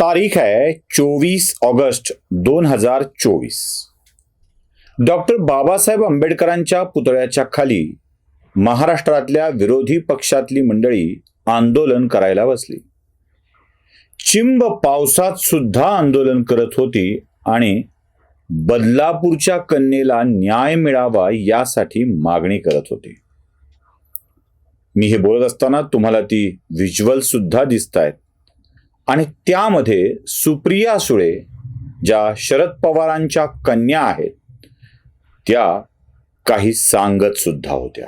तारीख है 24 ऑगस्ट दोन हजार चोवीस डॉक्टर बाबासाहेब आंबेडकरांच्या पुतळ्याच्या खाली महाराष्ट्रातल्या विरोधी पक्षातली मंडळी आंदोलन करायला बसली. चिंब पावसात सुद्धा आंदोलन करत होती आणि बदलापूरच्या कन्येला न्याय मिळावा यासाठी मागणी करत होती. मी हे बोलत असताना तुम्हाला ती व्हिज्युअल सुद्धा दिसत आहेत आणि त्यामध्ये सुप्रिया सुळे ज्या शरद पवारांच्या कन्या आहेत त्या काही सांगत सुद्धा होत्या.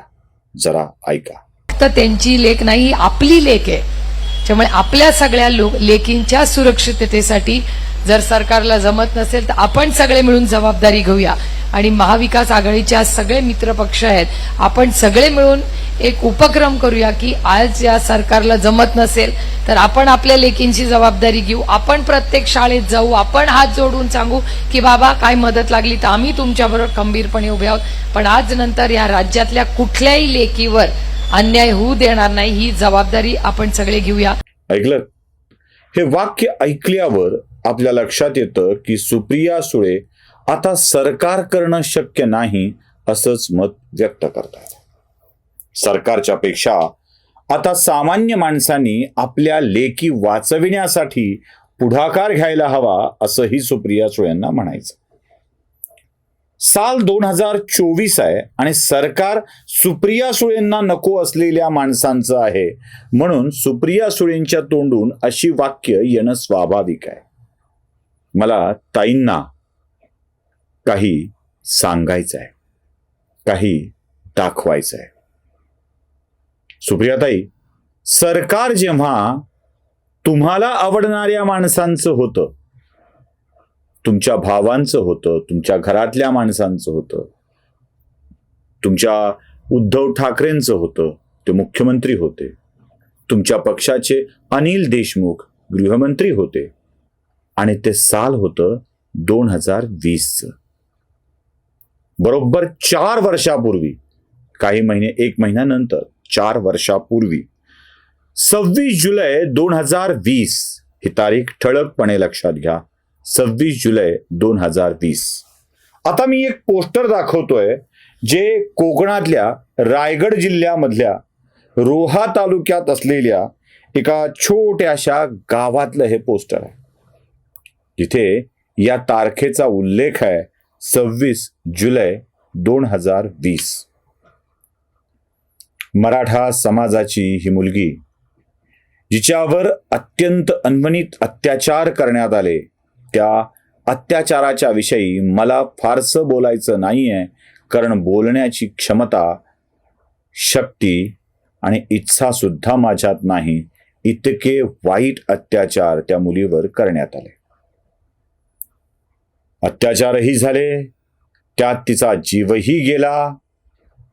जरा ऐका. तर त्यांची लेख नाही आपली लेख आहे. त्यामुळे आपल्या सगळ्या लोक लेखींच्या सुरक्षिततेसाठी जर सरकारला जमत नसेल तर आपण सगळे मिळून जबाबदारी घेऊया. आणि महाविकास आघाडीच्या सगळे मित्रपक्ष आहेत आपण सगळे मिळून एक उपक्रम करूया की आज या सरकारला जमत नसेल तर आपण आपल्या लेकींची जबाबदारी घेऊ. आपण प्रत्येक शाळेत जाऊ आपण हात जोडून सांगू की बाबा काय मदत लागली तर आम्ही तुमच्याबरोबर खंबीरपणे उभे आहोत. पण आज नंतर या राज्यातल्या कुठल्याही लेकीवर अन्याय होऊ देणार नाही ही जबाबदारी आपण सगळे घेऊया. ऐकलं? हे वाक्य ऐकल्यावर आपल्या लक्षात येतं की सुप्रिया सुळे आता सरकार करणं शक्य नाही असंच मत व्यक्त करतात. सरकारच्या पेक्षा आता सामान्य माणसांनी आपल्या लेखी वाचविण्यासाठी पुढाकार घ्यायला हवा असंही सुप्रिया सुळेंना म्हणायचं. साल दोन हजार चोवीस आहे आणि सरकार सुप्रिया सुळेंना नको असलेल्या माणसांचं आहे म्हणून सुप्रिया सुळेंच्या तोंडून अशी वाक्य येणं स्वाभाविक आहे. मला ताईंना काही सांगायचं आहे काही दाखवायचं आहे सुप्रियाताई सरकार जेव्हा तुम्हाला आवडणाऱ्या माणसांचं होतं तुमच्या भावांचं होतं तुमच्या घरातल्या माणसांचं होतं तुमच्या उद्धव ठाकरेंचं होतं ते मुख्यमंत्री होते तुमच्या पक्षाचे अनिल देशमुख गृहमंत्री होते आणि ते साल होतं दोन हजार वीसचं. बरोबर चार वर्षापूर्वी काही महिने एक महिन्यानंतर चार वर्षापूर्वी. सव्वीस जुलै दोन हजार वीस. ही तारीख ठळकपणे लक्षात घ्या. सव्वीस जुलै दोन हजार वीस. आता मी एक पोस्टर दाखवतोय जे कोकणातल्या रायगड जिल्ह्यामधल्या रोहा तालुक्यात असलेल्या एका छोट्याशा गावातलं हे पोस्टर आहे. जिथे या तारखेचा उल्लेख आहे सव्वीस जुलै दोन हजार वीस. मराठा समाजाची ही मुलगी जिच्यावर अत्यंत अन्वनित अत्याचार करण्यात आले त्या अत्याचाराच्या विषयी मला फारसं बोलायचं नाही आहे कारण बोलण्याची क्षमता शक्ती आणि इच्छासुद्धा माझ्यात नाही. इतके वाईट अत्याचार त्या मुलीवर करण्यात आले. अत्याचारही झाले त्यात तिचा जीवही गेला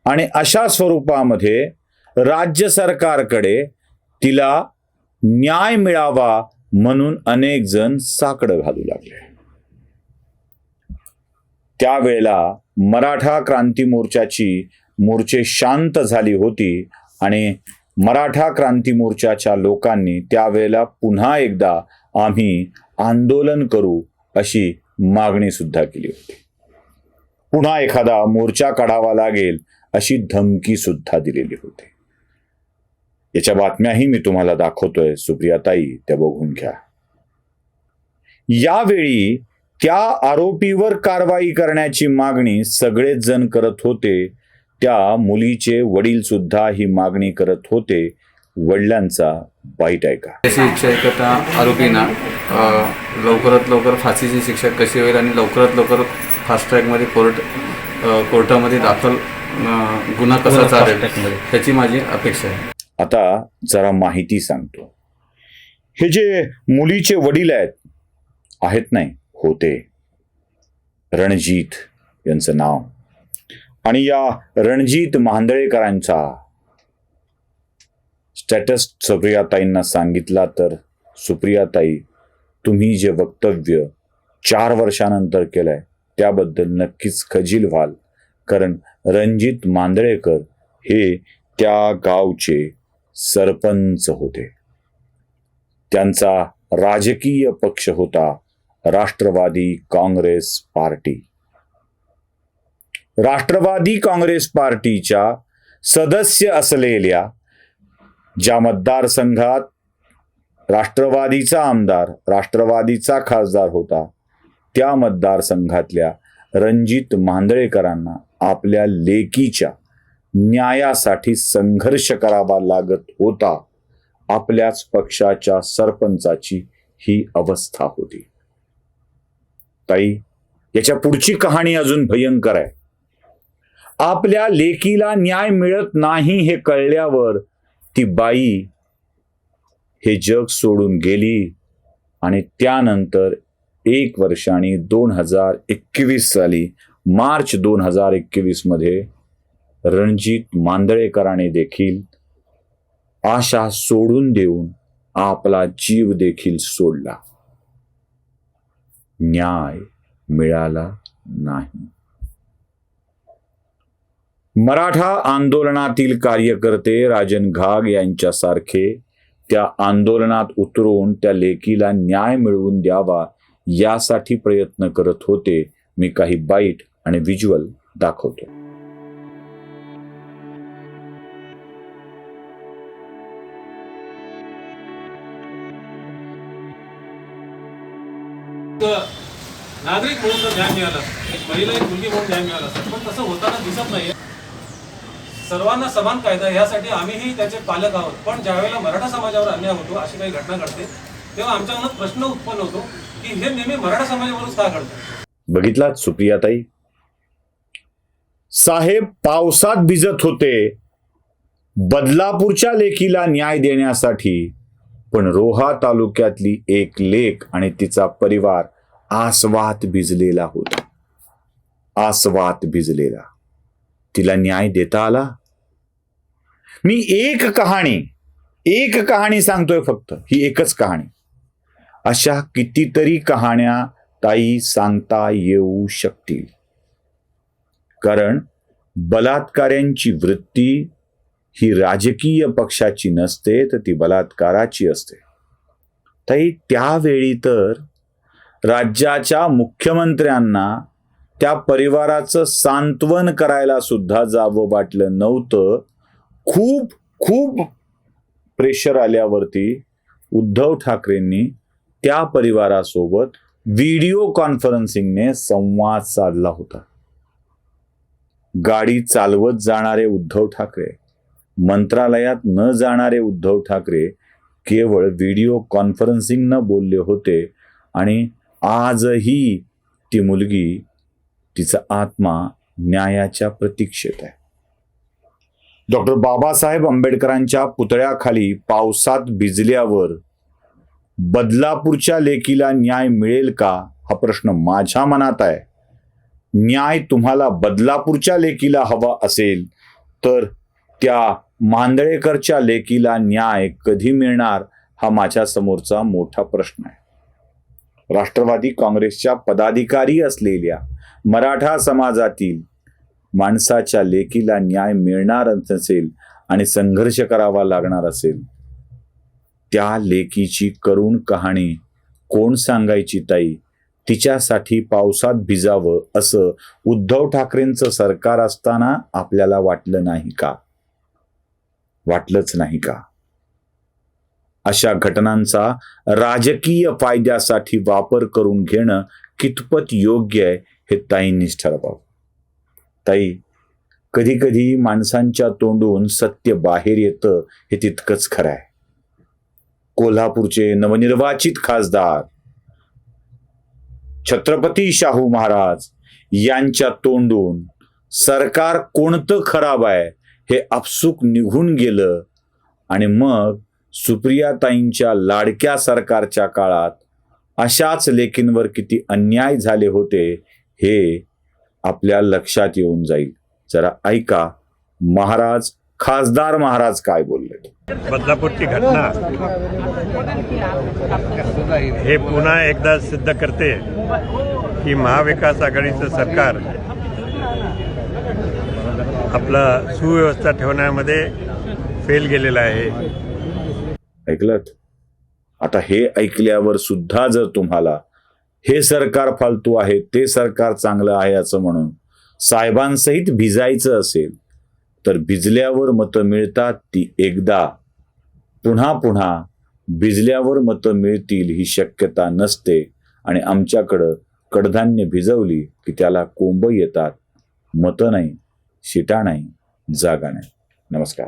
आणि अशा स्वरूपामध्ये राज्य सरकारकडे तिला न्याय मिळावा म्हणून अनेक जण साकडं घालू लागले. त्यावेळेला मराठा क्रांती मोर्चाची मोर्चे शांत झाली होती आणि मराठा क्रांती मोर्चाच्या लोकांनी त्यावेळेला पुन्हा एकदा आम्ही आंदोलन करू अशी मागणी सुद्धा केली होती. पुन्हा एखादा मोर्चा काढावा लागेल अशी धमकी सुद्धा दिलेली होती. याच्या बातम्याही मी तुम्हाला दाखवतोय सुप्रियाताई त्या बघून घ्या. यावेळी त्या आरोपीवर कारवाई करण्याची मागणी सगळेच जण करत होते त्या मुलीचे वडील सुद्धा ही मागणी करत होते वडिलांचा वाईट ऐका. अशी इच्छा आहे का त्या आरोपींना लवकरात लवकर फाशीची शिक्षा कशी होईल आणि लवकरात लवकर फास्ट ट्रॅकमध्ये कोर्ट कोर्टामध्ये दाखल गुन्हा कसा चालेल ह्याची माझी अपेक्षा आहे. आता जरा माहिती सांगतो. हे जे मुलीचे वडील आहेत आहेत नाही होते. रणजित यांचं नाव. आणि या रणजित मांदळेकरांचा स्टॅटस सुप्रियाताईंना सांगितला तर सुप्रियाताई तुम्ही जे वक्तव्य चार वर्षानंतर केलंय त्याबद्दल नक्कीच खजील व्हाल. कारण रणजित मांदळेकर हे त्या गावचे सरपंच होते. त्यांचा राजकीय पक्ष होता राष्ट्रवादी काँग्रेस पार्टी. राष्ट्रवादी काँग्रेस पार्टीच्या सदस्य असलेल्या ज्या मतदारसंघात राष्ट्रवादीचा आमदार राष्ट्रवादीचा खासदार होता त्या मतदारसंघातल्या रणजित मांदळेकरांना आपल्या लेकीच्या न्यायासाठी संघर्ष करावा लागत होता. आपल्याच पक्षाच्या सरपंचाची ही अवस्था होती. ताई याच्या पुढची कहाणी अजून भयंकर आहे. आपल्या लेकीला न्याय मिळत नाही हे कळल्यावर ती बाई हे जग सोडून गेली आणि त्यानंतर एक वर्षाने दोन हजार एकवीस साली मार्च दोन हजार एकवीसमध्ये रणजित मांदळेकरांनी देखील आशा सोडून देऊन आपला जीव देखील सोडला. न्याय मिळाला नाही. मराठा आंदोलनातील कार्यकर्ते राजन घाग यांच्यासारखे त्या आंदोलनात उतरून त्या लेकीला न्याय मिळवून द्यावा यासाठी प्रयत्न करत होते. मी काही बाईट आणि व्हिज्युअल दाखवतो. नागरिक म्हणून जर न्याय मिळाला. एक महिला एक मुलगी म्हणून न्याय मिळाला पण तसं होताना दिसत नाहीये. सर्वांना समान कायदा यासाठी आम्हीही त्याचे पालक आहोत. पण ज्यावेळेला मराठा समाजावर अन्याय होतो अशी काही घटना घडते तेव्हा आमच्या मनात प्रश्न उत्पन्न होतो की हे नेहमी मराठा समाजावरच का घडतं? बघितलात सुप्रियाताई? साहेब पावसात भिजत होते. बदलापूरच्या लेकीला न्याय देण्यासाठी. पण रोहा तालुक्यातली एक लेक आणि तिचा परिवार आसवात भिजलेला होता. आसवात भिजलेला. तिला न्याय देता आला? मी एक कहाणी एक कहाणी सांगतोय फक्त. ही एकच कहाणी. अशा कितीतरी कहाण्या ताई सांगता येऊ शकतील. कारण बलात्काऱ्यांची वृत्ती ही राजकीय पक्षाची नसते तर ती बलात्काराची असते. तरी त्यावेळी तर राज्याच्या मुख्यमंत्र्यांना त्या परिवाराचं सांत्वन करायला सुद्धा जावं वाटलं नव्हतं. खूप खूप प्रेशर आल्यावरती उद्धव ठाकरेंनी त्या परिवारासोबत व्हिडिओ कॉन्फरन्सिंगने संवाद साधला होता. गाडी चालवत जाणारे उद्धव ठाकरे मंत्रालयात न जाणारे उद्धव ठाकरे केवळ व्हिडिओ कॉन्फरन्सिंगनं बोलले होते आणि आजही ती मुलगी तिचा आत्मा न्यायाच्या प्रतीक्षेत आहे. डॉक्टर बाबासाहेब आंबेडकरांच्या पुतळ्याखाली पावसात भिजल्यावर बदलापूरच्या लेकीला न्याय मिळेल का हा प्रश्न माझ्या मनात आहे. न्याय तुम्हाला बदलापूरच्या लेकीला हवा असेल तर त्या मांदळेकरच्या लेकीला न्याय कधी मिळणार हा माझ्या समोरचा मोठा प्रश्न आहे. राष्ट्रवादी काँग्रेसच्या पदाधिकारी असलेल्या मराठा समाजातील माणसाच्या लेकीला न्याय मिळणार नसेल आणि संघर्ष करावा लागणार असेल त्या लेकीची करुण कहाणी कोण सांगायची ताई? तिच्यासाठी पावसात भिजावं असं उद्धव ठाकरेंचं सरकार असताना आपल्याला वाटलं नाही का? वाटलंच नाही का? अशा घटनांचा राजकीय फायद्यासाठी वापर करून घेणं कितपत योग्य आहे हे ताईंनीच ठरवावं. ताई कधी कधी माणसांच्या तोंडून सत्य बाहेर येतं हे तितकंच खरं आहे. कोल्हापूरचे नवनिर्वाचित खासदार छत्रपती शाहू महाराज यांच्या तोंडून सरकार कोणतं खराब आहे हे आपसूक निघून गेलं आणि मग सुप्रियाताईंच्या लाडक्या सरकारच्या काळात अशाच लेखींवर किती अन्याय झाले होते हे आपल्या लक्षात येऊन जाईल. जरा ऐका. महाराज खासदार महाराज काय बोलले? बदलापूरची घटना. हे पुन्हा एकदा सिद्ध करते की महाविकास आघाडीचं सरकार आपलं सुव्यवस्था ठेवण्यामध्ये फेल गेलेलं आहे. ऐकलं? आता हे ऐकल्यावर सुद्धा जर तुम्हाला हे सरकार फालतू आहे ते सरकार चांगलं आहे असं म्हणून साहेबांसहित भिजायचं असेल तर भिजल्यावर मतं मिळतात ती एकदा. पुन्हा पुन्हा भिजल्यावर मतं मिळतील ही शक्यता नसते आणि आमच्याकडं कडधान्य भिजवली की त्याला कोंब येतात. मतं नाही शिटा नाही जागा नाही. नमस्कार.